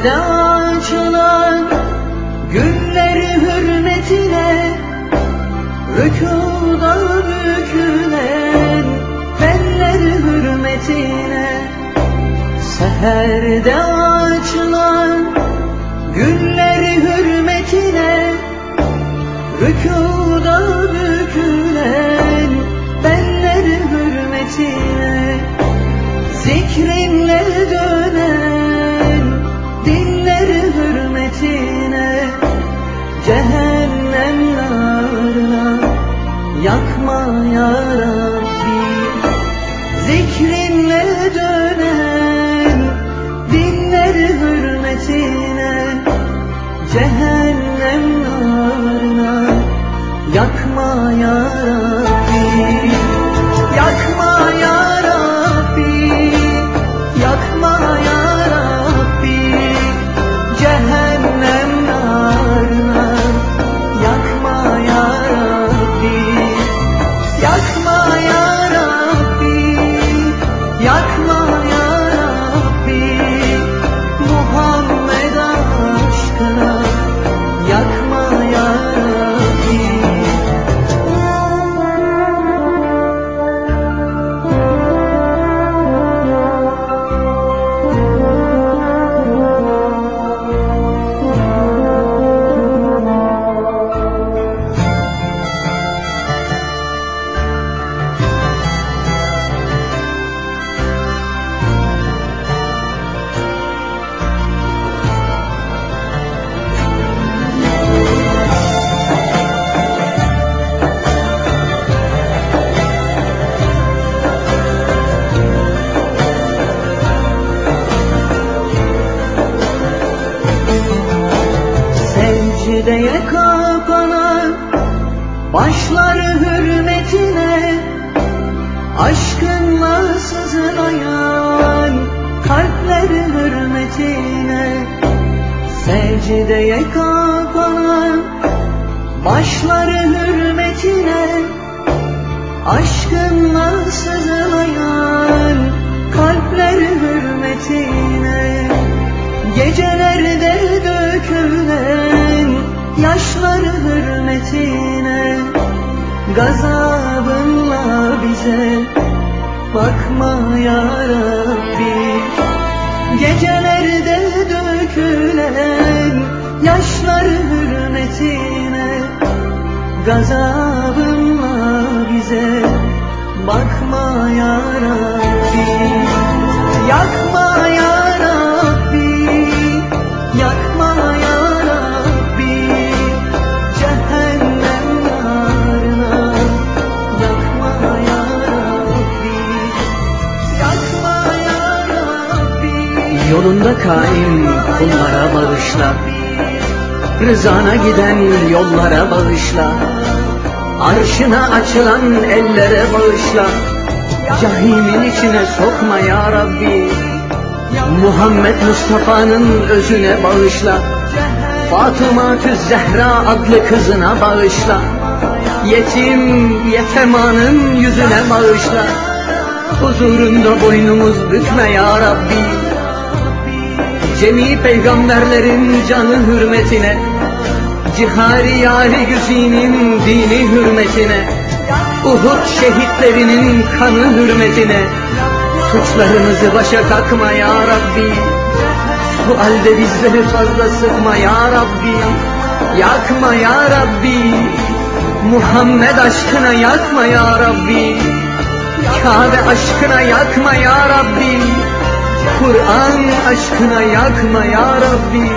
Seherde açılan Günleri hürmetine Rükuda bükülen Benleri hürmetine. Seherde açılan Günleri hürmetine Rükuda bükülen They create Secdeye kapanan Başları hürmetine Aşkınla sızlayan Kalpleri hürmetine. Secdeye kapanan Başları hürmetine Aşkınla sızlayan Kalpleri hürmetine. Gecelerde yaşları hürmetine Gazabınla bize bakma ya Rabbi. Gecelerde dökülen yaşları hürmetine Gazabınla Yolunda kaim kullara bağışla. Rızana giden yollara bağışla. Arşına açılan ellere bağışla. Cahimin içine sokma ya Rabbi. Muhammed Mustafa'nın özüne bağışla. Fatıma Zehra adlı kızına bağışla. Yetim yetemanın yüzüne bağışla. Huzurunda boynumuz bükme ya Rabbi Cemi peygamberlerin canı hürmetine Cihari yari güzinin dini hürmetine Uhud şehitlerinin kanı hürmetine Suçlarımızı başa kakma ya Rabbi. Bu halde bizleri fazla sıkma ya Rabbi Yakma ya Rabbi. Muhammed aşkına yakma ya Rabbi Kabe aşkına yakma ya Rabbi Kur'an aşkına yakma ya Rabbi